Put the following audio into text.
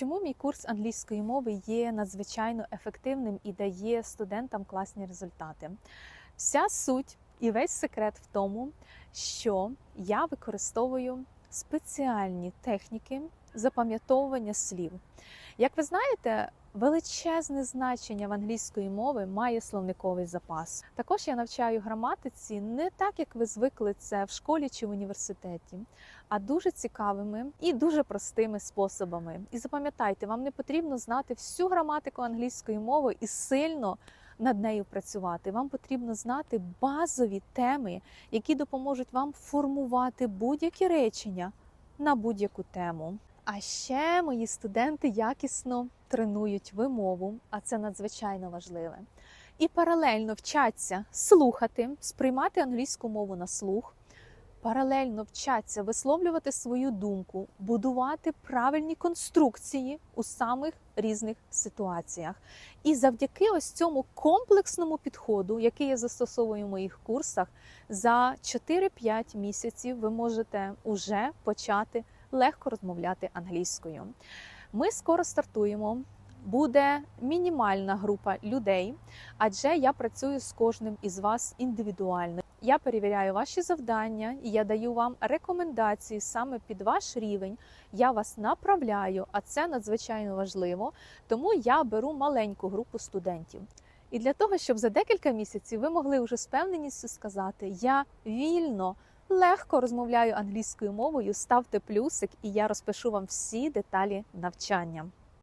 Чому мій курс англійської мови є надзвичайно ефективним і дає студентам класні результати? Вся суть і весь секрет в тому, що я використовую спеціальні техніки запам'ятовування слів. Як ви знаєте, величезне значення в англійської мови має словниковий запас. Також я навчаю граматиці не так, як ви звикли це в школі чи в університеті, а дуже цікавими і дуже простими способами. І запам'ятайте, вам не потрібно знати всю граматику англійської мови і сильно над нею працювати. Вам потрібно знати базові теми, які допоможуть вам формувати будь-які речення на будь-яку тему. А ще мої студенти якісно тренують вимову, а це надзвичайно важливе. І паралельно вчаться слухати, сприймати англійську мову на слух, паралельно вчаться висловлювати свою думку, будувати правильні конструкції у самих різних ситуаціях. І завдяки ось цьому комплексному підходу, який я застосовую в моїх курсах, за 4-5 місяців ви можете уже почати легко розмовляти англійською. Ми скоро стартуємо. Буде мінімальна група людей, адже я працюю з кожним із вас індивідуально. Я перевіряю ваші завдання і я даю вам рекомендації саме під ваш рівень. Я вас направляю, а це надзвичайно важливо. Тому я беру маленьку групу студентів. І для того, щоб за декілька місяців ви могли вже з певненістю сказати: я вільно, легко розмовляю англійською мовою, ставте плюсик, і я розпишу вам всі деталі навчання.